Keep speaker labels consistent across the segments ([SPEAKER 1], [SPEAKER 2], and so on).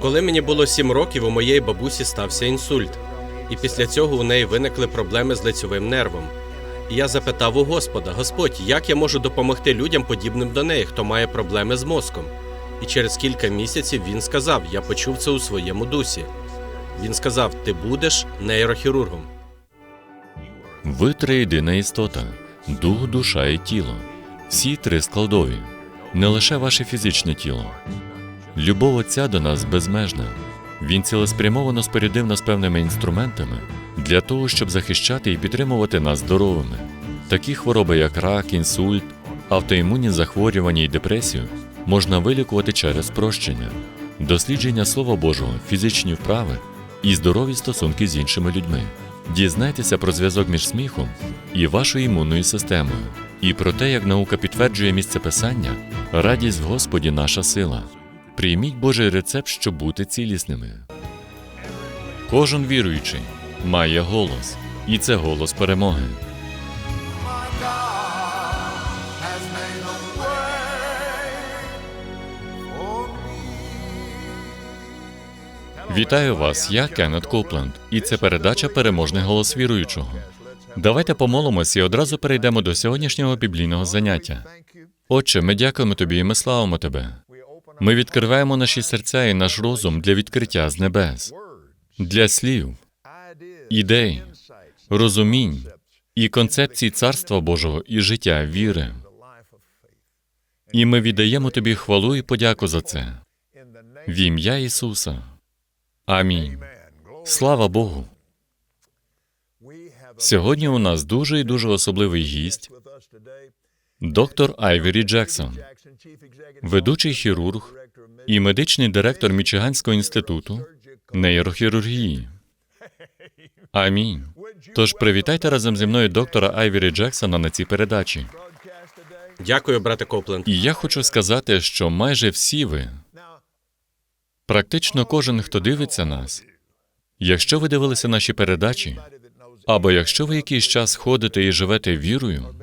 [SPEAKER 1] Коли мені було сім років, у моєї бабусі стався інсульт, і після цього у неї виникли проблеми з лицьовим нервом. І я запитав у Господа: Господь, як я можу допомогти людям, подібним до неї, хто має проблеми з мозком? І через кілька місяців він сказав: Я почув це у своєму дусі. Він сказав: Ти будеш нейрохірургом.
[SPEAKER 2] Ви триєдина істота, дух, душа і тіло. Всі три складові, не лише ваше фізичне тіло. Любов Отця до нас безмежна. Він цілеспрямовано спорядив нас певними інструментами для того, щоб захищати і підтримувати нас здоровими. Такі хвороби, як рак, інсульт, автоімунні захворювання і депресію, можна вилікувати через прощення, дослідження Слова Божого, фізичні вправи і здорові стосунки з іншими людьми. Дізнайтеся про зв'язок між сміхом і вашою імунною системою, і про те, як наука підтверджує місце писання, радість в Господі наша сила. Прийміть Божий рецепт, щоб бути цілісними. Кожен віруючий має голос, і це голос перемоги. Вітаю вас, я Кеннет Копленд, і це передача Переможний голос віруючого. Давайте помолимось і одразу перейдемо до сьогоднішнього біблійного заняття. Отче, ми дякуємо тобі і ми славимо тебе. Ми відкриваємо наші серця і наш розум для відкриття з небес, для слів, ідей, розумінь і концепцій Царства Божого і життя віри. І ми віддаємо тобі хвалу і подяку за це. В ім'я Ісуса. Амінь. Слава Богу. Сьогодні у нас дуже і дуже особливий гість, доктор Айвері Джексон, ведучий хірург і медичний директор Мічиганського інституту нейрохірургії. Амінь. Тож привітайте разом зі мною доктора Айвері Джексона на цій передачі.
[SPEAKER 1] Дякую, брате Копленд.
[SPEAKER 2] І я хочу сказати, що майже всі ви, практично кожен, хто дивиться нас, якщо ви дивилися наші передачі, або якщо ви якийсь час ходите і живете вірою,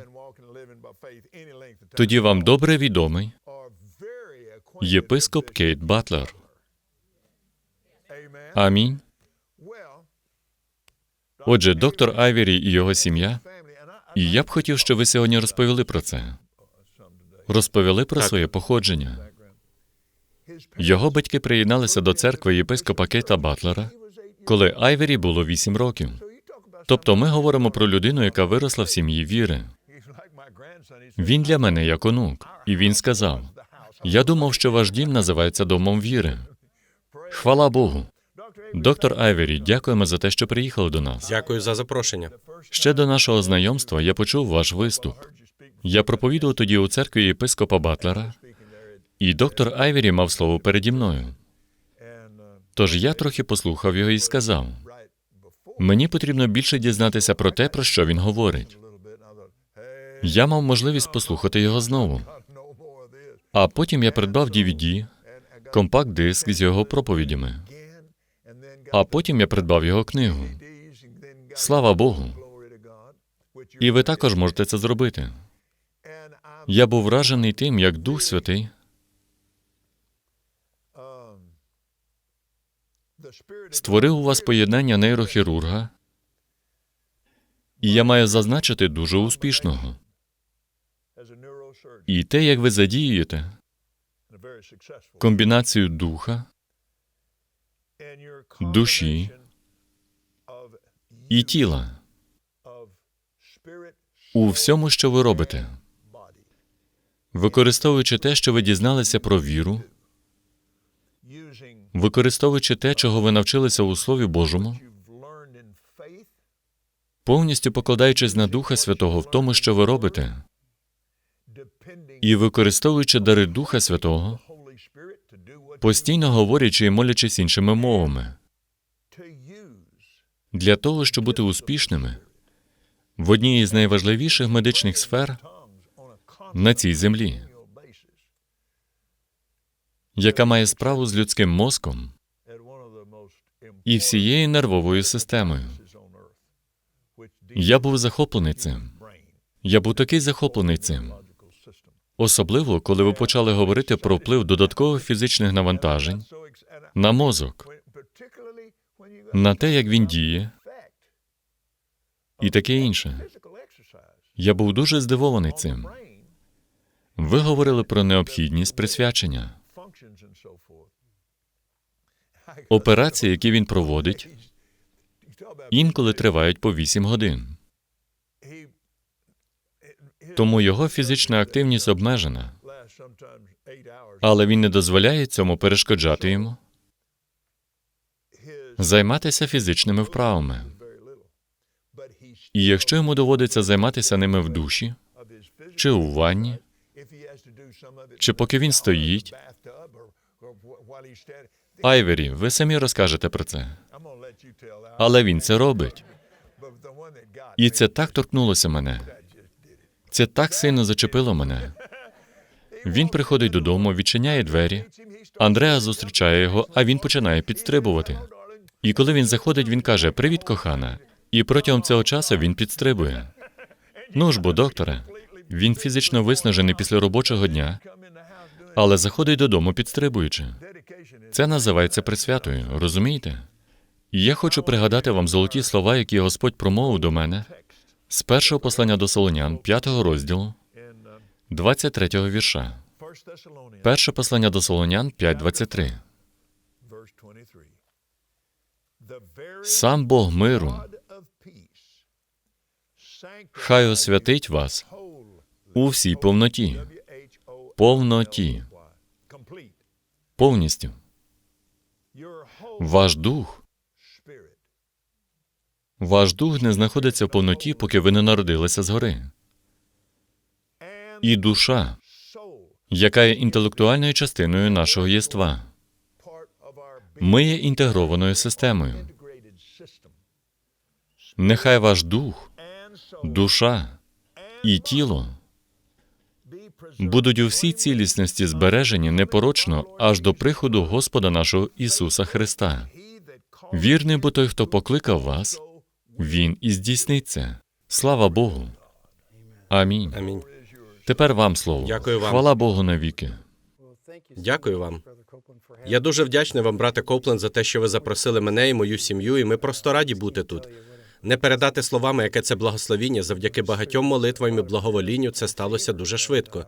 [SPEAKER 2] тоді вам добре відомий єпископ Кейт Батлер. Амінь. Отже, доктор Айвері і його сім'я, і я б хотів, щоб ви сьогодні розповіли про це. Розповіли про своє походження. Його батьки приєдналися до церкви єпископа Кейта Батлера, коли Айвері було вісім років. Тобто ми говоримо про людину, яка виросла в сім'ї віри. Він для мене як онук, і він сказав: Я думав, що ваш дім називається домом віри. Хвала Богу. Доктор Айвері, дякуємо за те, що приїхали до нас.
[SPEAKER 1] Дякую за запрошення.
[SPEAKER 2] Ще до нашого знайомства я почув ваш виступ. Я проповідував тоді у церкві єпископа Батлера, і доктор Айвері мав слово переді мною. Тож я трохи послухав його і сказав: мені потрібно більше дізнатися про те, про що він говорить. Я мав можливість послухати його знову. А потім я придбав DVD, компакт-диск з його проповідями. А потім я придбав його книгу. Слава Богу. І ви також можете це зробити. Я був вражений тим, як Дух Святий створив у вас поєднання нейрохірурга, і я маю зазначити дуже успішного. І те, як ви задіюєте. Комбінацію духа, душі і тіла у всьому, що ви робите, використовуючи те, що ви дізналися про віру, використовуючи те, чого ви навчилися у Слові Божому, повністю покладаючись на Духа Святого в тому, що ви робите, і використовуючи дари Духа Святого, постійно говорячи і молячись іншими мовами, для того, щоб бути успішними в одній із найважливіших медичних сфер на цій землі, яка має справу з людським мозком і всією нервовою системою. Я був захоплений цим. Я був такий захоплений цим. Особливо, коли ви почали говорити про вплив додаткових фізичних навантажень на мозок, на те, як він діє, і таке інше. Я був дуже здивований цим. Ви говорили про необхідність присвячення. Операції, які він проводить, інколи тривають по 8 годин. Тому його фізична активність обмежена, але він не дозволяє цьому перешкоджати йому займатися фізичними вправами. І якщо йому доводиться займатися ними в душі, чи у ванні, чи поки він стоїть, Айвері, ви самі розкажете про це. Але він це робить. І це так торкнулося мене. Це так сильно зачепило мене. Він приходить додому, відчиняє двері. Андреа зустрічає його, а він починає підстрибувати. І коли він заходить, він каже: Привіт, кохана. І протягом цього часу він підстрибує. Ну ж бо, докторе, він фізично виснажений після робочого дня, але заходить додому підстрибуючи. Це називається присвятою, розумієте? І я хочу пригадати вам золоті слова, які Господь промовив до мене з першого послання до Солонян, п'ятого розділу, 23-го вірша. Перше послання до Солонян 5.23. Сам Бог миру хай освятить вас у всій повноті, повноті, повністю. Ваш дух, ваш дух не знаходиться в повноті, поки ви не народилися згори. І душа, яка є інтелектуальною частиною нашого єства. Ми є інтегрованою системою. Нехай ваш дух, душа і тіло будуть у всій цілісності збережені непорочно аж до приходу Господа нашого Ісуса Христа. Вірний бо той, хто покликав вас, він і здійснить це. Слава Богу. Амінь.
[SPEAKER 1] Амінь.
[SPEAKER 2] Тепер вам слово.
[SPEAKER 1] Дякую вам.
[SPEAKER 2] Хвала Богу навіки.
[SPEAKER 1] Дякую вам. Я дуже вдячний вам, брате Копленд, за те, що ви запросили мене і мою сім'ю, і ми просто раді бути тут. Не передати словами, яке це благословіння, завдяки багатьом молитвам і благоволінню це сталося дуже швидко.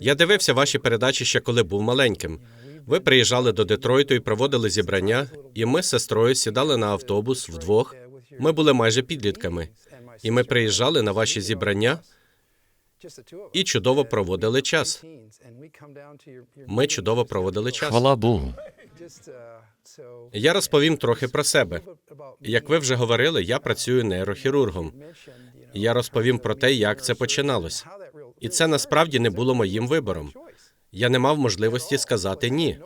[SPEAKER 1] Я дивився ваші передачі ще коли був маленьким. Ви приїжджали до Детройту і проводили зібрання, і ми з сестрою сідали на автобус вдвох. Ми були майже підлітками, і ми приїжджали на ваші зібрання і чудово проводили час. Ми чудово проводили час.
[SPEAKER 2] Хвала Богу.
[SPEAKER 1] Я розповім трохи про себе. Як ви вже говорили, я працюю нейрохірургом. Я розповім про те, як це починалось. І це насправді не було моїм вибором. Я не мав можливості сказати ні.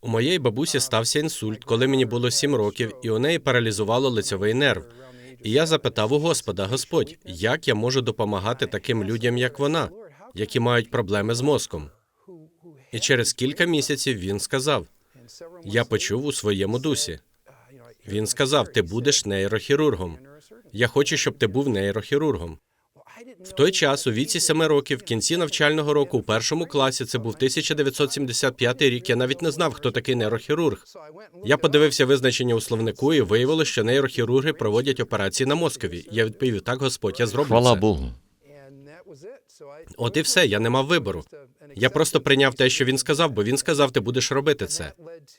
[SPEAKER 1] У моєї бабусі стався інсульт, коли мені було сім років, і у неї паралізувало лицьовий нерв. І я запитав у Господа: Господь, як я можу допомагати таким людям, як вона, які мають проблеми з мозком? І через кілька місяців він сказав: Я почув у своєму дусі. Він сказав: Ти будеш нейрохірургом. Я хочу, щоб ти був нейрохірургом. В той час, у віці семи років, в кінці навчального року, у першому класі, це був 1975 рік. Я навіть не знав, хто такий нейрохірург. Я подивився визначення у словнику і виявилося, що нейрохірурги проводять операції на мозкові. Я відповів: так, Господь, я зроблю
[SPEAKER 2] Хвала
[SPEAKER 1] це.
[SPEAKER 2] Богу.
[SPEAKER 1] От і все. Я не мав вибору. Я просто прийняв те, що він сказав, бо він сказав, ти будеш робити це.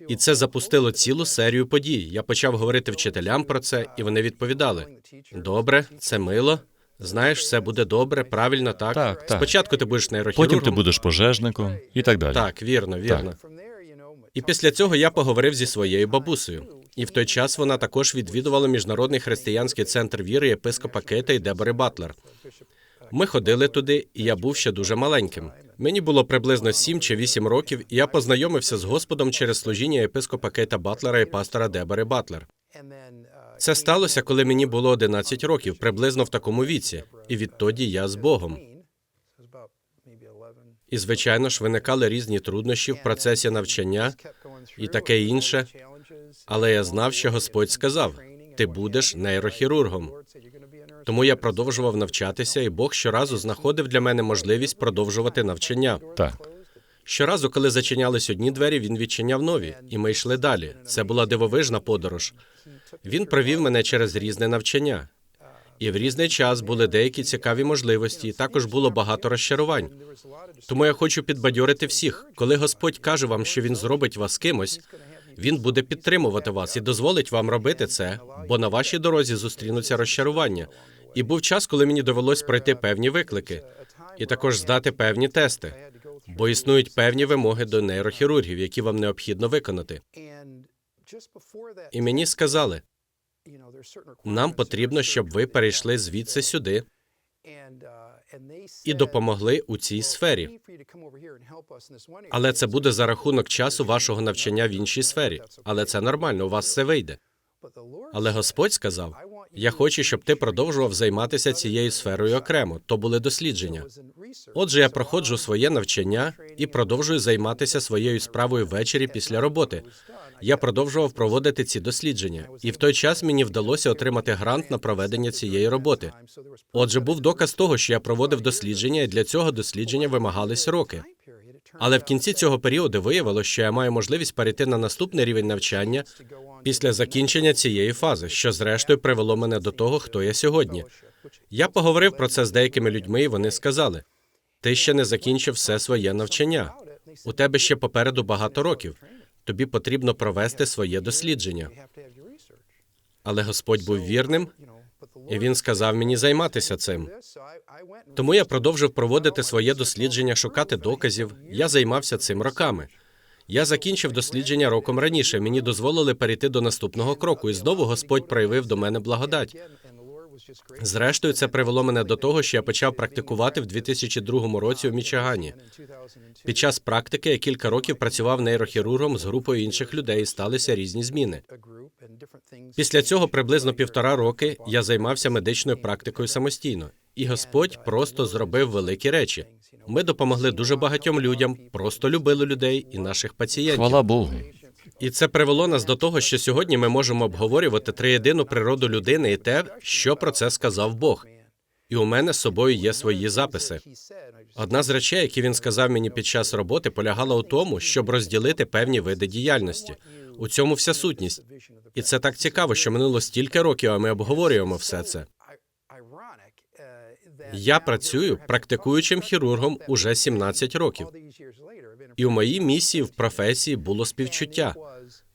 [SPEAKER 1] І це запустило цілу серію подій. Я почав говорити вчителям про це, і вони відповідали: добре, це мило. Знаєш, все буде добре, правильно, так.
[SPEAKER 2] Так, так.
[SPEAKER 1] Спочатку ти будеш нейрохірургом.
[SPEAKER 2] Потім ти будеш пожежником і так далі.
[SPEAKER 1] Так, вірно, вірно. І після цього я поговорив зі своєю бабусею. І в той час вона також відвідувала міжнародний християнський центр віри єпископа Кейта і Дебори Батлер. Ми ходили туди, і я був ще дуже маленьким. Мені було приблизно сім чи вісім років, і я познайомився з Господом через служіння єпископа Кейта Батлера і пастора Дебори Батлер. Це сталося, коли мені було 11 років, приблизно в такому віці, і відтоді я з Богом. І звичайно ж виникали різні труднощі в процесі навчання і таке інше. Але я знав, що Господь сказав: ти будеш нейрохірургом. Тому я продовжував навчатися, і Бог щоразу знаходив для мене можливість продовжувати навчання.
[SPEAKER 2] Так.
[SPEAKER 1] Щоразу, коли зачинялись одні двері, він відчиняв нові, і ми йшли далі. Це була дивовижна подорож. Він провів мене через різне навчання. І в різний час були деякі цікаві можливості, і також було багато розчарувань. Тому я хочу підбадьорити всіх, коли Господь каже вам, що він зробить вас кимось, він буде підтримувати вас і дозволить вам робити це, бо на вашій дорозі зустрінуться розчарування. І був час, коли мені довелось пройти певні виклики, і також здати певні тести, бо існують певні вимоги до нейрохірургів, які вам необхідно виконати. І мені сказали, нам потрібно, щоб ви перейшли звідси сюди і допомогли у цій сфері. Але це буде за рахунок часу вашого навчання в іншій сфері. Але це нормально, у вас все вийде. Але Господь сказав: я хочу, щоб ти продовжував займатися цією сферою окремо. То були дослідження. Отже, я проходжу своє навчання і продовжую займатися своєю справою ввечері після роботи. Я продовжував проводити ці дослідження, і в той час мені вдалося отримати грант на проведення цієї роботи. Отже, був доказ того, що я проводив дослідження, і для цього дослідження вимагались роки. Але в кінці цього періоду виявилося, що я маю можливість перейти на наступний рівень навчання після закінчення цієї фази, що зрештою привело мене до того, хто я сьогодні. Я поговорив про це з деякими людьми, і вони сказали: ти ще не закінчив все своє навчання. У тебе ще попереду багато років. Тобі потрібно провести своє дослідження. Але Господь був вірним, і він сказав мені займатися цим. Тому я продовжив проводити своє дослідження, шукати доказів. Я займався цим роками. Я закінчив дослідження роком раніше. Мені дозволили перейти до наступного кроку, і знову Господь проявив до мене благодать. Зрештою, це привело мене до того, що я почав практикувати в 2002 році у Мічигані. Під час практики я кілька років працював нейрохірургом з групою інших людей, і сталися різні зміни. Після цього приблизно півтора роки я займався медичною практикою самостійно, і Господь просто зробив великі речі. Ми допомогли дуже багатьом людям, просто любили людей і наших пацієнтів.
[SPEAKER 2] Хвала Богу.
[SPEAKER 1] І це привело нас до того, що сьогодні ми можемо обговорювати триєдину природу людини і те, що про це сказав Бог. І у мене з собою є свої записи. Одна з речей, які він сказав мені під час роботи, полягала у тому, щоб розділити певні види діяльності. У цьому вся сутність. І це так цікаво, що минуло стільки років, а ми обговорюємо все це. Я працюю практикуючим хірургом уже 17 років. І у моїй місії в професії було співчуття,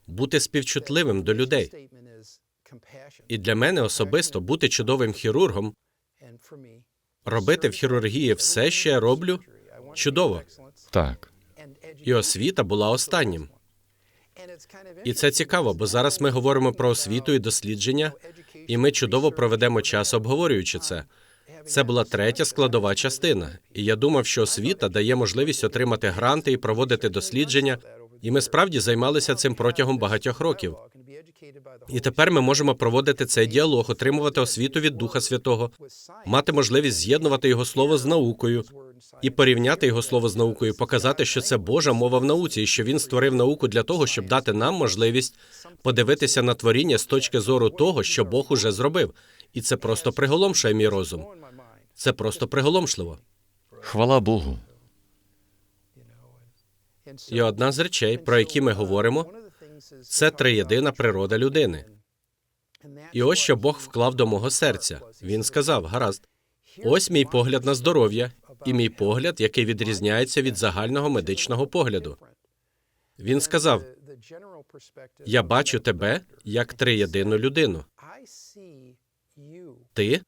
[SPEAKER 1] бути співчутливим до людей. І для мене особисто бути чудовим хірургом, робити в хірургії все, що я роблю, чудово.
[SPEAKER 2] Так.
[SPEAKER 1] І освіта була останнім. І це цікаво, бо зараз ми говоримо про освіту і дослідження, і ми чудово проведемо час, обговорюючи це. Це була третя складова частина, і я думав, що освіта дає можливість отримати гранти і проводити дослідження. І ми справді займалися цим протягом багатьох років. І тепер ми можемо проводити цей діалог, отримувати освіту від Духа Святого, мати можливість з'єднувати його слово з наукою і порівняти його слово з наукою, показати, що це Божа мова в науці, і що він створив науку для того, щоб дати нам можливість подивитися на творіння з точки зору того, що Бог уже зробив. І це просто приголомшує мій розум. Це просто приголомшливо.
[SPEAKER 2] Хвала Богу.
[SPEAKER 1] І одна з речей, про які ми говоримо, це триєдина природа людини. І ось що Бог вклав до мого серця. Він сказав: гаразд, ось мій погляд на здоров'я, і мій погляд, який відрізняється від загального медичного погляду. Він сказав: Я бачу тебе як триєдину людину. Ти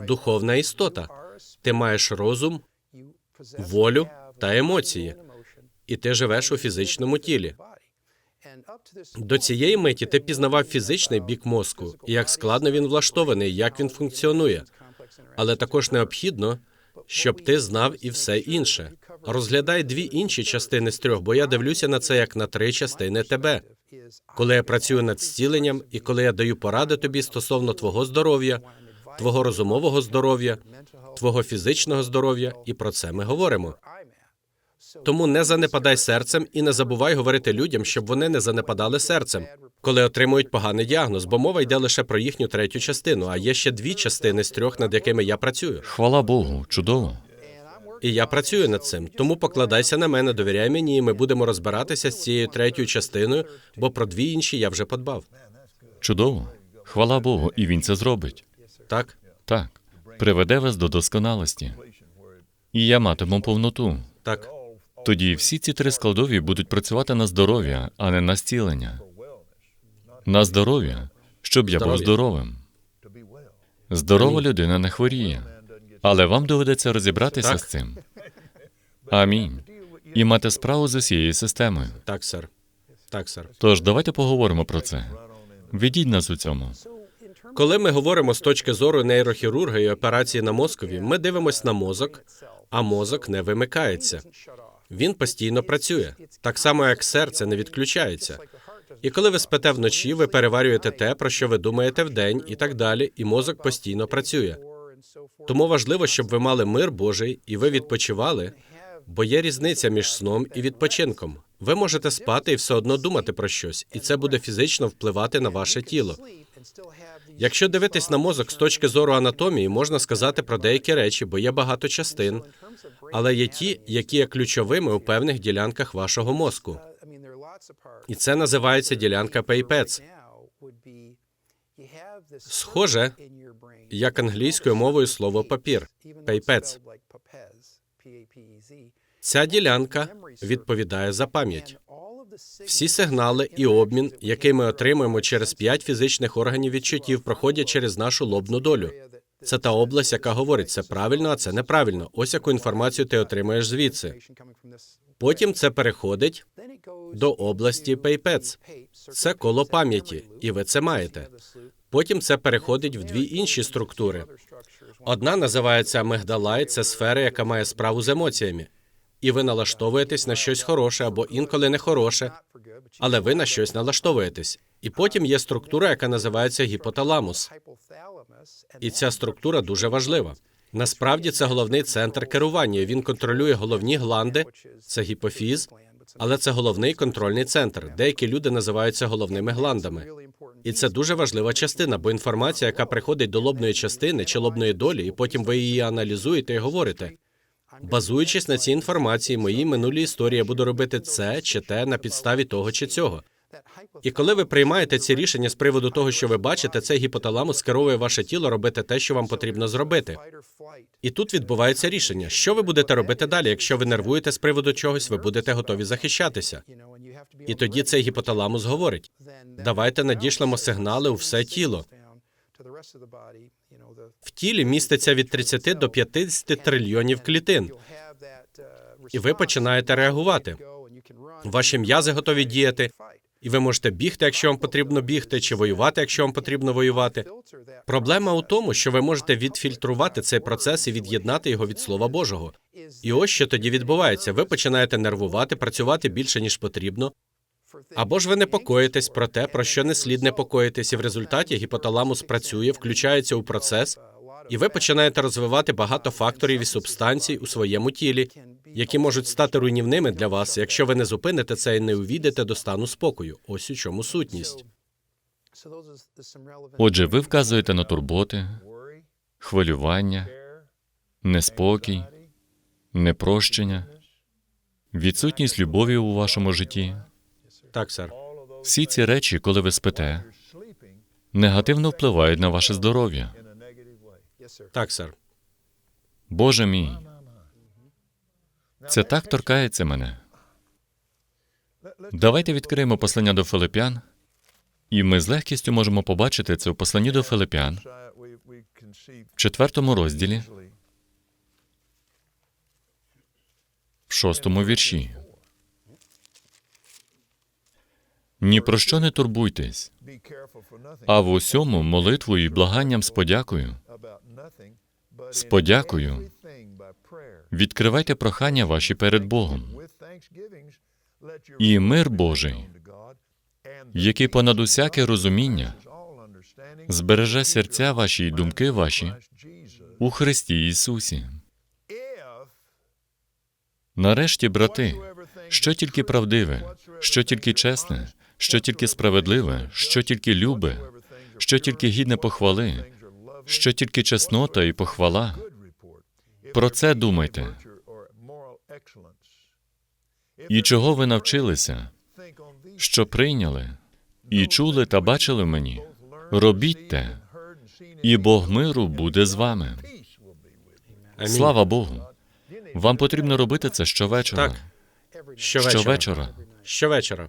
[SPEAKER 1] духовна істота. Ти маєш розум, волю та емоції, і ти живеш у фізичному тілі. До цієї миті ти пізнавав фізичний бік мозку, як складно він влаштований, як він функціонує. Але також необхідно, щоб ти знав і все інше. Розглядай дві інші частини з трьох, бо я дивлюся на це як на три частини тебе. Коли я працюю над зціленням, і коли я даю поради тобі стосовно твого здоров'я, твого розумового здоров'я, твого фізичного здоров'я, і про це ми говоримо. Тому не занепадай серцем і не забувай говорити людям, щоб вони не занепадали серцем, коли отримують поганий діагноз, бо мова йде лише про їхню третю частину, а є ще дві частини з трьох, над якими я працюю.
[SPEAKER 2] Хвала Богу. Чудово.
[SPEAKER 1] І я працюю над цим. Тому покладайся на мене, довіряй мені, і ми будемо розбиратися з цією третьою частиною, бо про дві інші я вже подбав.
[SPEAKER 2] Чудово. Хвала Богу, і він це зробить.
[SPEAKER 1] Так,
[SPEAKER 2] Так, приведе вас до досконалості. І я матиму повноту.
[SPEAKER 1] так,
[SPEAKER 2] Тоді всі ці три складові будуть працювати на здоров'я, а не на зцілення. На здоров'я, щоб я був здоровим. Здорова людина не хворіє. Але вам доведеться розібратися
[SPEAKER 1] Так.
[SPEAKER 2] з цим. Амінь. І мати справу з усією системою.
[SPEAKER 1] так, сер. Так, сер.
[SPEAKER 2] Тож давайте поговоримо про це. Ведіть нас у цьому.
[SPEAKER 1] Коли ми говоримо з точки зору нейрохірурга і операції на мозкові, ми дивимося на мозок, а мозок не вимикається. Він постійно працює, так само як серце не відключається. І коли ви спите вночі, ви переварюєте те, про що ви думаєте вдень, і так далі, і мозок постійно працює. Тому важливо, щоб ви мали мир Божий і ви відпочивали, бо є різниця між сном і відпочинком. Ви можете спати і все одно думати про щось, і це буде фізично впливати на ваше тіло. Якщо дивитись на мозок з точки зору анатомії, можна сказати про деякі речі, бо є багато частин, але є ті, які є ключовими у певних ділянках вашого мозку. І це називається ділянка Пейпец.
[SPEAKER 3] Схоже,
[SPEAKER 1] Як англійською мовою слово папір. Пейпец. Ця ділянка відповідає за пам'ять. Всі сигнали і обмін, який ми отримуємо через п'ять фізичних органів відчуттів, проходять через нашу лобну долю. Це та область, яка говорить, це правильно, а це неправильно. Ось яку інформацію ти отримаєш звідси. Потім це переходить до області Пейпец. Це коло пам'яті, і ви це маєте. Потім це переходить в дві інші структури. Одна називається амигдала, і це сфера, яка має справу з емоціями. І ви налаштовуєтесь на щось хороше або інколи не хороше, але ви на щось налаштовуєтесь. І потім є структура, яка називається гіпоталамус. І ця структура дуже важлива. Насправді це головний центр керування. Він контролює головні гланди, це гіпофіз, але це головний контрольний центр. Деякі люди називаються головними гландами. І це дуже важлива частина, бо інформація, яка приходить до лобної частини чи лобної долі, і потім ви її аналізуєте і говорите. Базуючись на цій інформації, моїй минулій історії я буду робити це чи те на підставі того чи цього. І коли ви приймаєте ці рішення з приводу того, що ви бачите, цей гіпоталамус скеровує ваше тіло робити те, що вам потрібно зробити. І тут відбувається рішення, що ви будете робити далі. Якщо ви нервуєте з приводу чогось, ви будете готові захищатися. І тоді цей гіпоталамус говорить: давайте надішлемо сигнали у все тіло. В тілі міститься від 30 до 50 трильйонів клітин.
[SPEAKER 3] І ви починаєте реагувати.
[SPEAKER 1] Ваші м'язи готові діяти, і ви можете бігти, якщо вам потрібно бігти, чи воювати, якщо вам потрібно воювати. Проблема у тому, що ви можете відфільтрувати цей процес і від'єднати його від Слова Божого. І ось що тоді відбувається: ви починаєте нервувати, працювати більше ніж потрібно, або ж ви непокоїтесь про те, про що не слід непокоїтись, і в результаті гіпоталамус працює, включається у процес, і ви починаєте розвивати багато факторів і субстанцій у своєму тілі, які можуть стати руйнівними для вас, якщо ви не зупините це і не увійдете до стану спокою. Ось у чому сутність.
[SPEAKER 2] Отже, ви вказуєте на турботи, хвилювання, неспокій, непрощення, відсутність любові у вашому житті.
[SPEAKER 1] Так, сер.
[SPEAKER 2] Всі ці речі, коли ви спите, негативно впливають на ваше здоров'я.
[SPEAKER 1] Так, сер.
[SPEAKER 2] Боже мій, це так торкається мене. Давайте відкриємо послання до Филипян, і ми з легкістю можемо побачити це в посланні до Филипян в четвертому розділі, в шостому вірші. Ні про що не турбуйтесь, а в усьому молитвою і благанням з подякою.
[SPEAKER 4] З подякою
[SPEAKER 2] Відкривайте прохання ваші перед Богом. І мир Божий, який понад усяке розуміння збереже серця ваші і думки ваші у Христі Ісусі. Нарешті, брати, що тільки правдиве, що тільки чесне, що тільки справедливе, що тільки любе, що тільки гідне похвали, що тільки чеснота і похвала. Про це думайте. І чого ви навчилися, що прийняли, і чули та бачили в мені, робіть те, і Бог миру буде з вами. Слава Богу! Вам потрібно робити це щовечора.
[SPEAKER 1] Так. Щовечора.
[SPEAKER 2] Щовечора.
[SPEAKER 1] Щовечора.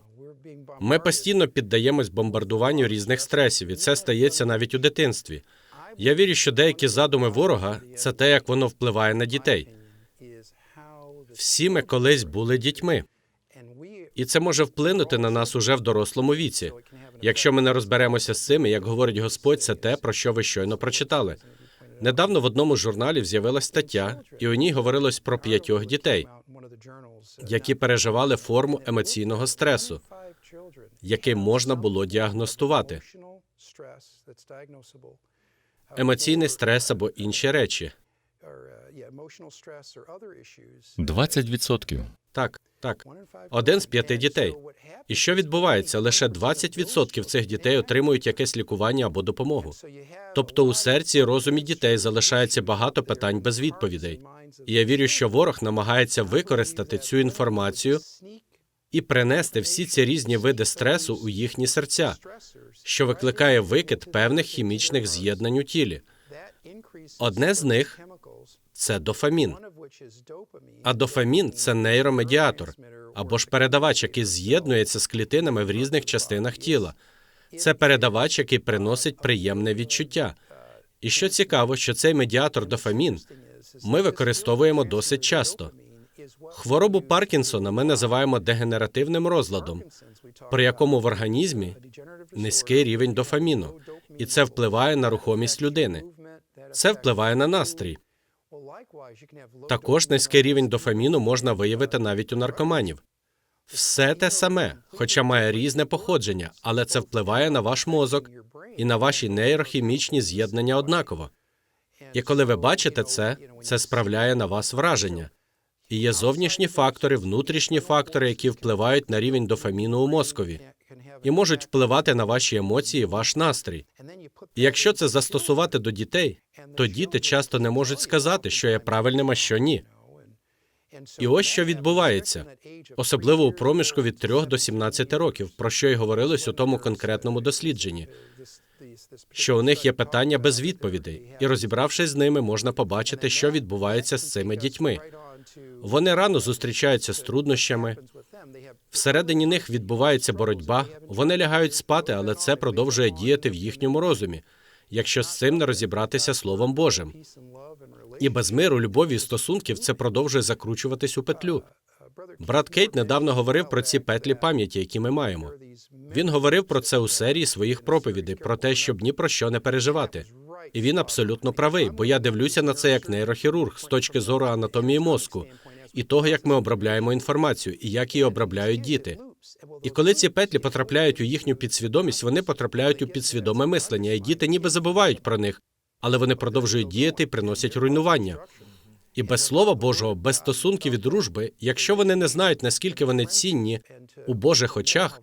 [SPEAKER 1] Ми постійно піддаємось бомбардуванню різних стресів, і це стається навіть у дитинстві. Я вірю, що деякі задуми ворога це те, як воно впливає на дітей. Всі ми колись були дітьми, і це може вплинути на нас уже в дорослому віці. Якщо ми не розберемося з цим, як говорить Господь, це те, про що ви щойно прочитали. Недавно в одному з журналів з'явилась стаття, і у ній говорилось про п'ятьох дітей, які переживали форму емоційного стресу, який можна було діагностувати. Емоційний стрес або інші речі.
[SPEAKER 2] 20%.
[SPEAKER 1] Так, так. Один з п'яти дітей. І що відбувається? Лише 20% цих дітей отримують якесь лікування або допомогу. Тобто у серці і розумі дітей залишається багато питань без відповідей. І я вірю, що ворог намагається використати цю інформацію і принести всі ці різні види стресу у їхні серця, що викликає викид певних хімічних з'єднань у тілі. Одне з них це дофамін. А дофамін це нейромедіатор або ж передавач, який з'єднується з клітинами в різних частинах тіла. Це передавач, який приносить приємне відчуття. І що цікаво, що цей медіатор дофамін ми використовуємо досить часто. Хворобу Паркінсона ми називаємо дегенеративним розладом, при якому в організмі низький рівень дофаміну, і це впливає на рухомість людини. Це впливає на настрій. Також низький рівень дофаміну можна виявити навіть у наркоманів. Все те саме, хоча має різне походження, але це впливає на ваш мозок і на ваші нейрохімічні з'єднання однаково. І коли ви бачите це, це справляє на вас враження. І є зовнішні фактори, внутрішні фактори, які впливають на рівень дофаміну у мозкові і можуть впливати на ваші емоції, ваш настрій. І якщо це застосувати до дітей, то діти часто не можуть сказати, що є правильним, а що ні. І ось що відбувається, особливо у проміжку від 3 до 17 років, про що й говорилось у тому конкретному дослідженні, що у них є питання без відповідей, і розібравшись з ними, можна побачити, що відбувається з цими дітьми. Вони рано зустрічаються з труднощами. Всередині них відбувається боротьба. Вони лягають спати, але це продовжує діяти в їхньому розумі, якщо з цим не розібратися Словом Божим. І без миру, любові і стосунків це продовжує закручуватись у петлю. Брат Кейт недавно говорив про ці петлі пам'яті, які ми маємо. Він говорив про це у серії своїх проповідей, про те, щоб ні про що не переживати. І він абсолютно правий, бо я дивлюся на це як нейрохірург з точки зору анатомії мозку і того, як ми обробляємо інформацію і як її обробляють діти. І коли ці петлі потрапляють у їхню підсвідомість, вони потрапляють у підсвідоме мислення, і діти ніби забувають про них, але вони продовжують діяти і приносять руйнування. І без слова Божого, без стосунків і дружби, якщо вони не знають, наскільки вони цінні у Божих очах,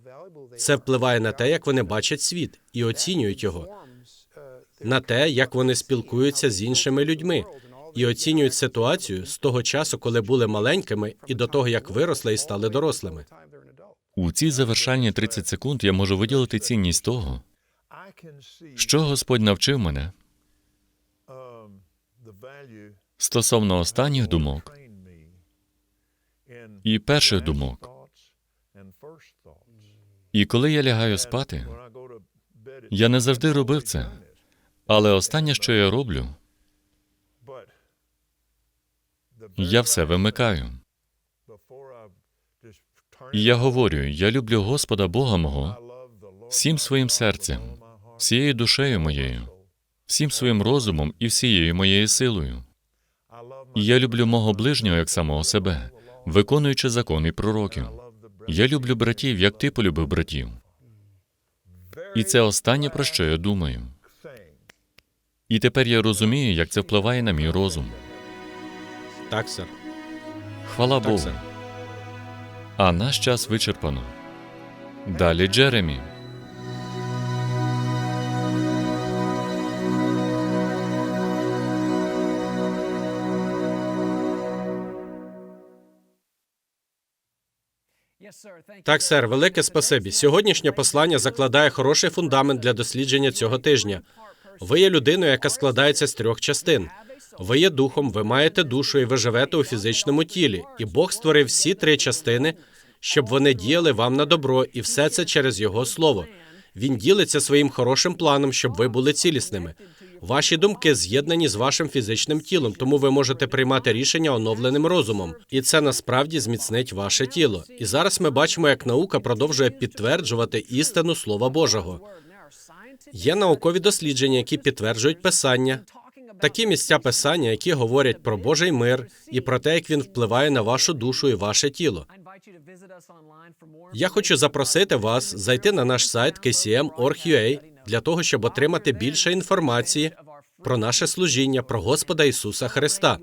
[SPEAKER 1] це впливає на те, як вони бачать світ і оцінюють його, на те, як вони спілкуються з іншими людьми і оцінюють ситуацію з того часу, коли були маленькими, і до того, як виросли і стали дорослими.
[SPEAKER 2] У ці завершальні 30 секунд я можу виділити цінність того, що Господь навчив мене стосовно останніх думок і перших думок. І коли я лягаю спати, я не завжди робив це. Але останнє, що я роблю, я все вимикаю. І я говорю: я люблю Господа Бога мого всім своїм серцем, всією душею моєю, всім своїм розумом і всією моєю силою. І я люблю мого ближнього як самого себе, виконуючи закони пророків. Я люблю братів, як ти полюбив братів. І це останнє, про що я думаю. І тепер я розумію, як це впливає на мій розум.
[SPEAKER 1] Так, сер.
[SPEAKER 2] Хвала
[SPEAKER 1] Так,
[SPEAKER 2] Богу.
[SPEAKER 1] сер.
[SPEAKER 2] А наш час вичерпано. Далі Джеремі.
[SPEAKER 1] Так, сер, велике спасибі. Сьогоднішнє послання закладає хороший фундамент для дослідження цього тижня. Ви є людиною, яка складається з трьох частин. Ви є духом, ви маєте душу і ви живете у фізичному тілі. І Бог створив всі три частини, щоб вони діяли вам на добро, і все це через Його слово. Він ділиться своїм хорошим планом, щоб ви були цілісними. Ваші думки з'єднані з вашим фізичним тілом, тому ви можете приймати рішення оновленим розумом, і це насправді зміцнить ваше тіло. І зараз ми бачимо, як наука продовжує підтверджувати істину Слова Божого. Є наукові дослідження, які підтверджують писання, такі місця писання, які говорять про Божий мир і про те, як він впливає на вашу душу і ваше тіло. Я хочу запросити вас зайти на наш сайт kcm.org.ua для того, щоб отримати більше інформації про наше служіння, про Господа Ісуса Христа.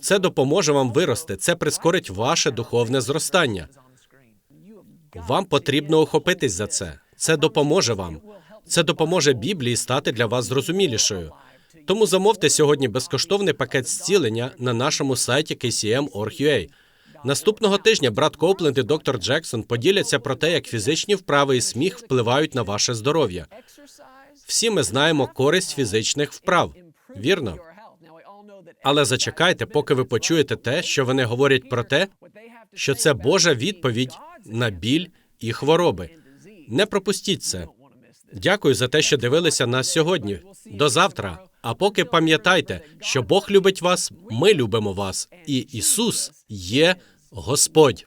[SPEAKER 1] Це допоможе вам вирости, це прискорить ваше духовне зростання. Вам потрібно охопитись за це. Це допоможе вам. Це допоможе Біблії стати для вас зрозумілішою. Тому замовте сьогодні безкоштовний пакет зцілення на нашому сайті kcm.org.ua. Наступного тижня брат Копленд і доктор Джексон поділяться про те, як фізичні вправи і сміх впливають на ваше здоров'я. Всі ми знаємо користь фізичних вправ, вірно? Але зачекайте, поки ви почуєте те, що вони говорять про те, що це Божа відповідь на біль і хвороби. Не пропустіть це. Дякую за те, що дивилися нас сьогодні. До завтра. А поки пам'ятайте, що Бог любить вас, ми любимо вас, і Ісус є Господь.